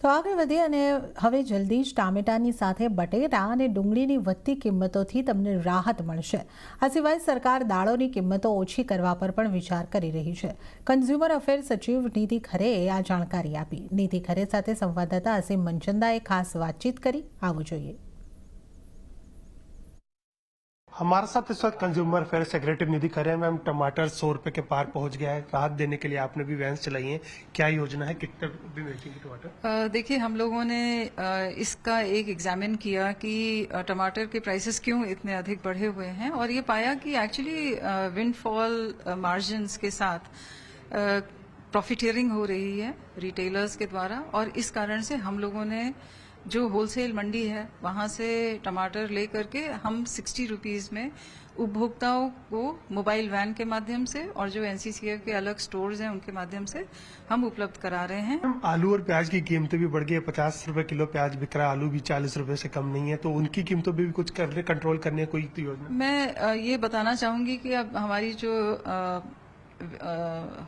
તો આગળ વધીએ અને હવે જલ્દી જ ટામેટાની સાથે બટેટા અને ડુંગળીની વધતી કિંમતોથી તમને રાહત મળશે. આ સિવાય સરકાર દાળોની કિંમતો ઓછી કરવા પર પણ વિચાર કરી રહી છે. કન્ઝ્યુમર અફેર સચિવ નીતિ ખરેએ આ જાણકારી આપી. નીતિ ખરે સાથે સંવાદદાતા અસીમ મંચંદાએ ખાસ વાતચીત કરી. આવું જોઈએ. हमारे साथ इस वक्त consumer affair secretary Nidhi Khare हैं। मैम, टमाटर सौ रुपए के पार पहुँच गया है। राहत देने के लिए आपने भी वैंस चलाई है। क्या योजना है? कितने भी बेचेंगे टमाटर? देखिए, हम लोगों ने इसका एक एग्जामिन किया कि टमाटर के प्राइसेस क्यों इतने अधिक बढ़े हुए हैं। और ये पाया कि एक्चुअली विंडफॉल मार्जिन के साथ प्रॉफिटियरिंग हो रही है रिटेलर्स के द्वारा। और इस कारण से हम लोगों ने जो होलसेल मंडी है वहाँ से टमाटर लेकर के हम सिक्सटी रुपीज़ में उपभोक्ताओं को मोबाइल वैन के माध्यम से और जो एनसीसीएफ के अलग स्टोर्स हैं उनके माध्यम से हम उपलब्ध करा रहे हैं। आलू और प्याज की कीमतें भी बढ़ गई है। पचास रुपए किलो प्याज बिक रहा है। आलू भी चालीस रुपए से कम नहीं है। तो उनकी कीमतों भी कुछ करने कंट्रोल करने की कोई योजना? मैं ये बताना चाहूँगी कि अब हमारी जो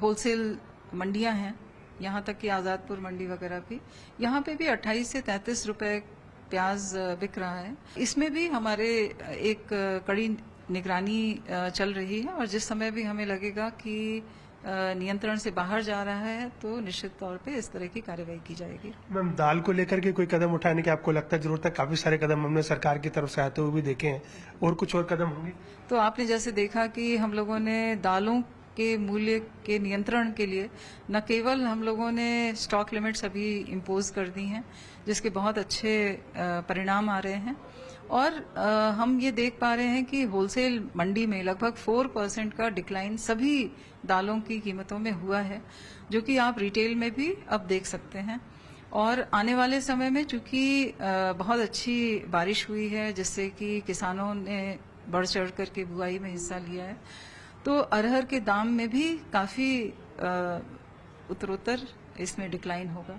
होलसेल मंडियाँ हैं यहाँ तक कि आजादपुर मंडी वगैरह भी। यहाँ पे भी 28 से 33 रुपए प्याज बिक रहा है। इसमें भी हमारे एक कड़ी निगरानी चल रही है और जिस समय भी हमें लगेगा कि नियंत्रण से बाहर जा रहा है तो निश्चित तौर पे इस तरह की कार्रवाई की जाएगी। मैम दाल को लेकर के कोई कदम उठाने की आपको लगता है ज़रूरत है? काफ़ी सारे कदम हमने सरकार की तरफ़ से आते हुए भी देखे हैं। और कुछ और कदम होंगे? तो आपने जैसे देखा कि हम लोगों ने दालों के मूल्य के नियंत्रण के लिए न केवल हम लोगों ने स्टॉक लिमिट्स अभी इम्पोज कर दी हैं, जिसके बहुत अच्छे परिणाम आ रहे हैं, और हम ये देख पा रहे हैं कि होलसेल मंडी में लगभग फोर परसेंट का डिक्लाइन सभी दालों की कीमतों में हुआ है, जो कि आप रिटेल में भी अब देख सकते हैं। और आने वाले समय में चूँकि बहुत अच्छी बारिश हुई है, जिससे कि किसानों ने बढ़ चढ़ करके बुआई में हिस्सा लिया है तो अरहर के दाम में भी काफी अ, उत्तरोत्तर इसमें डिक्लाइन होगा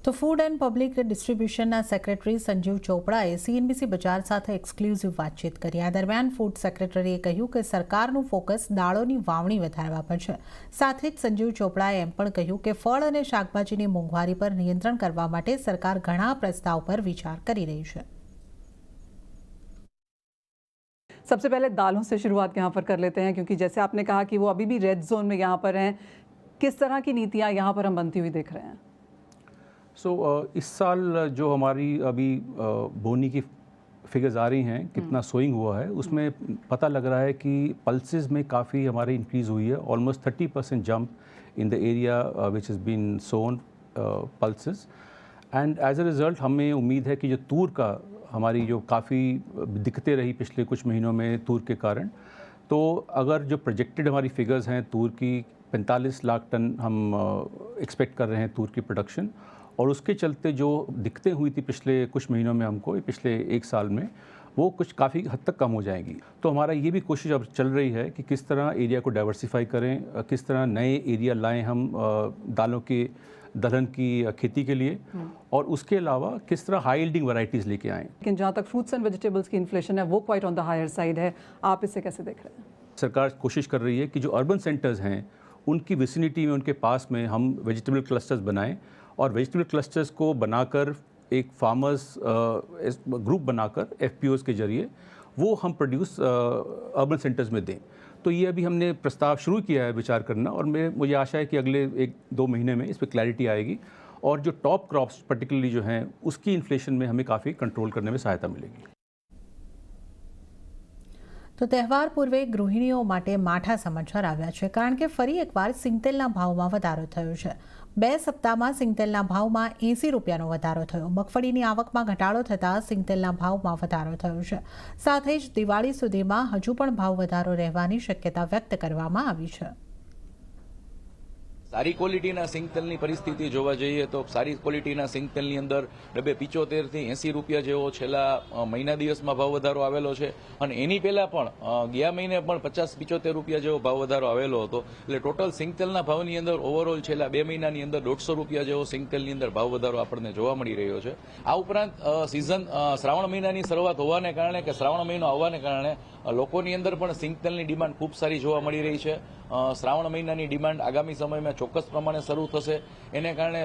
તો ફૂડ એન્ડ પબ્લિક ડિસ્ટ્રીબ્યુશનના સેક્રેટરી સંજીવ ચોપડાએ સીએનબીસી બજાર સાથે એક્સક્લુઝિવ વાતચીત કરી આ દરમિયાન ફૂડ સેક્રેટરીએ કહ્યું કે સરકારનું ફોકસ દાળોની વાવણી વધારવા પર છે સાથે જ સંજીવ ચોપડાએ એમ પણ કહ્યું કે ફળ અને શાકભાજીની મોંઘવારી પર નિયંત્રણ કરવા માટે સરકાર ઘણા પ્રસ્તાવ પર વિચાર કરી રહી છે सबसे पहले दालों से शुरुआत यहाँ पर कर लेते हैं क्योंकि जैसे आपने कहा कि वो अभी भी रेड जोन में यहाँ पर हैं। किस तरह की नीतियाँ यहाँ पर हम बनती हुई देख रहे हैं? सो so, uh, इस साल जो हमारी अभी अ, बोनी की फिगर्स आ रही हैं कितना सोइंग हुआ है उसमें पता लग रहा है कि पल्सेस में काफ़ी हमारी इंक्रीज़ हुई है। Almost thirty percent jump in the area which is been sown pulses and as a result हमें उम्मीद है कि जो तूर का हमारी जो काफ़ी दिक्कतें रही पिछले कुछ महीनों में तूर के कारण तो अगर जो प्रोजेक्टेड हमारी फिगर्स हैं, तूर की 45 लाख टन हम एक्सपेक्ट कर रहे हैं तूर की प्रोडक्शन और उसके चलते जो दिक्कतें हुई थी पिछले कुछ महीनों में हमको, पिछले एक साल में वो कुछ काफ़ी हद तक कम हो जाएँगी। तो हमारा ये भी कोशिश अब चल रही है कि किस तरह एरिया को डाइवर्सिफाई करें किस तरह नए एरिया लाएँ हम दालों के दलहन की खेती के लिए। और उसके अलावा किस तरह हाई यील्डिंग वैरायटीज़ लेके आएँ। लेकिन जहाँ तक फ्रूट्स एंड वेजिटेबल्स की इन्फ्लेशन है वो quite on the higher side है। आप इसे कैसे देख रहे हैं? सरकार कोशिश कर रही है कि जो अर्बन सेंटर्स हैं उनकी विसिनिटी में उनके पास में हम वेजिटेबल क्लस्टर्स बनाएँ। और वेजिटेबल क्लस्टर्स को बनाकर एक फार्मर्स ग्रुप बनाकर एफ के जरिए वो हम प्रोड्यूस अर्बन सेंटर्स में दें तो ये अभी हमने प्रस्ताव शुरू किया है विचार करना और मैं मुझे आशा है कि अगले एक दो महीने में इस पर क्लैरिटी आएगी और जो टॉप क्रॉप्स पर्टिकुलरली जो हैं उसकी इन्फ्लेशन में हमें काफ़ी कंट्रोल करने में सहायता मिलेगी તો તહેવાર પૂર્વે ગૃહિણીઓ માટે માઠા સમાચાર આવ્યા છે કારણ કે ફરી એકવાર સિંગતેલના ભાવમાં વધારો થયો છે બે સપ્તાહમાં સિંગતેલના ભાવમાં એંસી રૂપિયાનો વધારો થયો. મગફળીની આવકમાં ઘટાડો થતાં સિંગતેલના ભાવમાં વધારો થયો છે. સાથે જ દિવાળી સુધીમાં હજુ પણ ભાવ વધારો રહેવાની શક્યતા વ્યક્ત કરવામાં આવી છે. સારી ક્વોલિટીના સિંગતેલની પરિસ્થિતિ જોવા જઈએ તો સારી ક્વોલિટીના સિંગતેલની અંદર ડબ્બે પિચોતેરથી એંસી રૂપિયા જેવો છેલ્લા મહિના દિવસમાં ભાવ વધારો આવેલો છે. અને એની પહેલા પણ ગયા મહિને પણ પચાસ પિચોતેર રૂપિયા જેવો ભાવ વધારો આવેલો હતો. એટલે ટોટલ સિંગતેલના ભાવની અંદર ઓવરઓલ છેલ્લા બે મહિનાની અંદર દોઢસો રૂપિયા જેવો સિંગતેલની અંદર ભાવ વધારો આપણને જોવા મળી રહ્યો છે. આ ઉપરાંત સિઝન શ્રાવણ મહિનાની શરૂઆત હોવાને કારણે કે શ્રાવણ મહિનો આવવાને કારણે લોકોની અંદર પણ સિંગતેલની ડિમાન્ડ ખૂબ સારી જોવા મળી રહી છે. શ્રાવણ મહિનાની ડિમાન્ડ આગામી સમયમાં ચોક્કસ પ્રમાણે શરૂ થશે. એને કારણે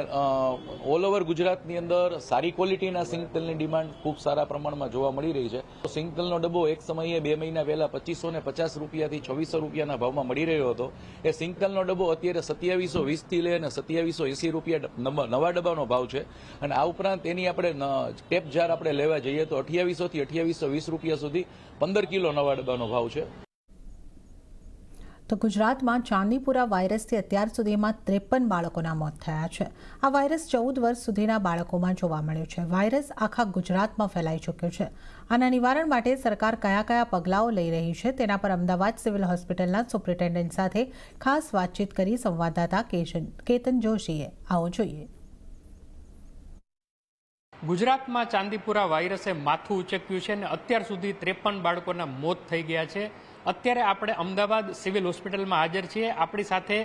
ઓલ ઓવર ગુજરાતની અંદર સારી ક્વોલિટીના સિંગતેલની ડિમાન્ડ ખૂબ સારા પ્રમાણમાં જોવા મળી રહી છે. સિંગતેલનો ડબ્બો એક સમયે બે મહિના પહેલા પચીસો ને પચાસ રૂપિયાથી છવ્વીસો રૂપિયાના ભાવમાં મળી રહ્યો હતો. એ સિંગતેલનો ડબ્બો અત્યારે સત્યાવીસો વીસથી લઈ અને સત્યાવીસો એસી રૂપિયા નવા ડબ્બાનો ભાવ છે. અને આ ઉપરાંત એની આપણે ટેપ જાર આપણે લેવા જઈએ તો અઠ્યાવીસોથી અઠ્યાવીસો વીસ રૂપિયા સુધી પંદર કિલો નવા ડબ્બાનો ભાવ છે. તો ગુજરાતમાં ચાંદીપુરા વાયરસથી અત્યાર સુધીમાં ત્રેપન બાળકોના મોત થયા છે. આ વાયરસ ચૌદ વર્ષ સુધીના બાળકોમાં જોવા મળ્યો છે. વાયરસ આખા ગુજરાતમાં ફેલાઈ ચૂક્યો છે. આના નિવારણ માટે સરકાર કયા કયા પગલાઓ લઈ રહી છે તેના પર અમદાવાદ સિવિલ હોસ્પિટલના સુપ્રિન્ટેન્ડન્ટ સાથે ખાસ વાતચીત કરી સંવાદદાતા કેતન જોશીએ આવો જોઈએ. ગુજરાતમાં ચાંદીપુરા વાયરસે માથું ઉચક્યું છે અને અત્યાર સુધી ત્રેપન બાળકોના મોત થઈ ગયા છે. અત્યારે આપણે અમદાવાદ સિવિલ હોસ્પિટલમાં હાજર છીએ. આપણી સાથે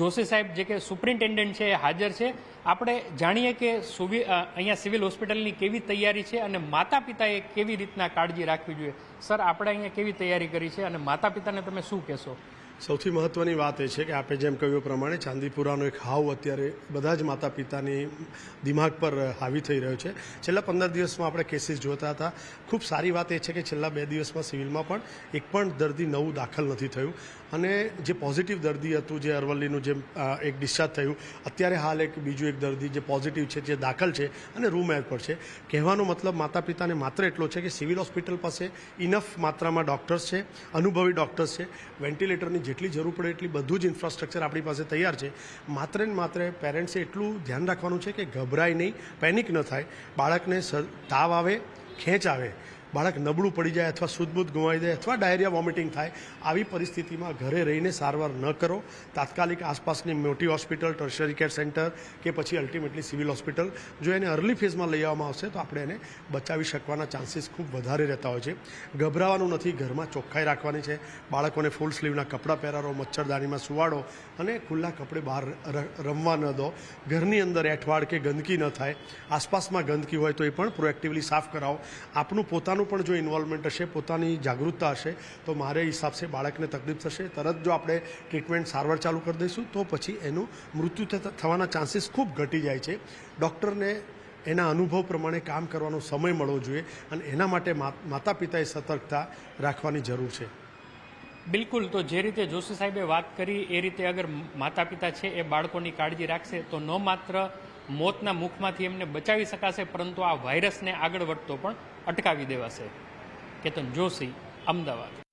જોશી સાહેબ જે કે સુપ્રિન્ટેન્ડન્ટ છે એ હાજર છે. આપણે જાણીએ કે અહીંયા સિવિલ હોસ્પિટલની કેવી તૈયારી છે અને માતા પિતાએ કેવી રીતના કાળજી રાખવી જોઈએ? સર, આપણે અહીંયા કેવી તૈયારી કરી છે અને માતા પિતાને તમે શું કહેશો? સૌથી મહત્વની વાત એ છે કે આપણે જેમ કહ્યું પ્રમાણે ચાંદીપુરાનો એક હાવ અત્યારે બધા જ માતા પિતાની દિમાગ પર હાવી થઈ રહ્યો છે. છેલ્લા પંદર દિવસમાં આપણે કેસીસ જોતા હતા. ખૂબ સારી વાત એ છે કે છેલ્લા બે દિવસમાં સિવિલમાં પણ એક પણ દર્દી નવું દાખલ નથી થયું. અને જે પોઝિટિવ દર્દી હતું, જે અરવલ્લીનું જે એક ડિસ્ચાર્જ થયું, અત્યારે હાલ એક બીજું એક દર્દી જે પોઝિટિવ છે, જે દાખલ છે અને રૂમ એર પર છે. કહેવાનો મતલબ માતા પિતાને માત્ર એટલો છે કે સિવિલ હોસ્પિટલ પાસે ઇનફ માત્રામાં ડૉક્ટર્સ છે, અનુભવી ડૉક્ટર્સ છે. વેન્ટિલેટરની જેટલી જરૂર પડે એટલી બધું જ ઇન્ફ્રાસ્ટ્રક્ચર આપણી પાસે તૈયાર છે. માત્ર ને માત્ર પેરેન્ટ્સે એટલું ધ્યાન રાખવાનું છે કે ગભરાય નહીં પેનિક ન થાય. બાળકને તાવ આવે, ખેંચ આવે. બાળક નબળું પડી જાય અથવા સુદબુદ ગુમાવી દે અથવા ડાયરિયા, વોમિટિંગ થાય, આવી પરિસ્થિતિમાં ઘરે રહીને સારવાર ન કરો. તાત્કાલિક આસપાસની મોટી હોસ્પિટલ, ટર્શરી કેર સેન્ટર કે પછી અલ્ટિમેટલી સિવિલ હોસ્પિટલ. જો એને અર્લી ફેઝમાં લઈ આવવામાં આવશે તો આપણે એને બચાવી શકવાના ચાન્સીસ ખૂબ વધારે રહેતા હોય છે. ગભરાવાનું નથી, ઘરમાં ચોખ્ખાઈ રાખવાની છે. બાળકોને ફૂલ સ્લીવના કપડાં પહેરાવો, મચ્છરદાનીમાં સુવાડો અને ખુલ્લા કપડે બહાર રમવા ન દો. ઘરની અંદર એઠવાડ કે ગંદકી ન થાય. આસપાસમાં ગંદકી હોય તો એ પણ પ્રોએક્ટિવલી સાફ કરાવો. આપણું પોતાનું પણ જો ઇન્વોલ્વમેન્ટ હશે, પોતાની જાગૃતતા હશે, તો મારે હિસાબસે બાળકને તકલીફ થશે. તરત જો આપણે ટ્રીટમેન્ટ સારવાર ચાલુ કરી દઈશું, તો પછી એનું મૃત્યુ થવાના ચાન્સીસ ખૂબ ઘટી જાય છે. ડૉક્ટરને એના અનુભવ પ્રમાણે કામ કરવાનો સમય મળવો જોઈએ અને એના માટે માતા પિતાએ સતર્કતા રાખવાની જરૂર છે. બિલકુલ, તો જે રીતે જોશી સાહેબે વાત કરી, એ રીતે અગર માતા પિતા છે એ બાળકોની કાળજી રાખશે, તો ન માત્ર મોતના મુખમાંથી એમને બચાવી શકાશે, પરંતુ આ વાયરસને આગળ વધતો પણ અટકાવી દેવાશે. કેતન જોશી, અમદાવાદ.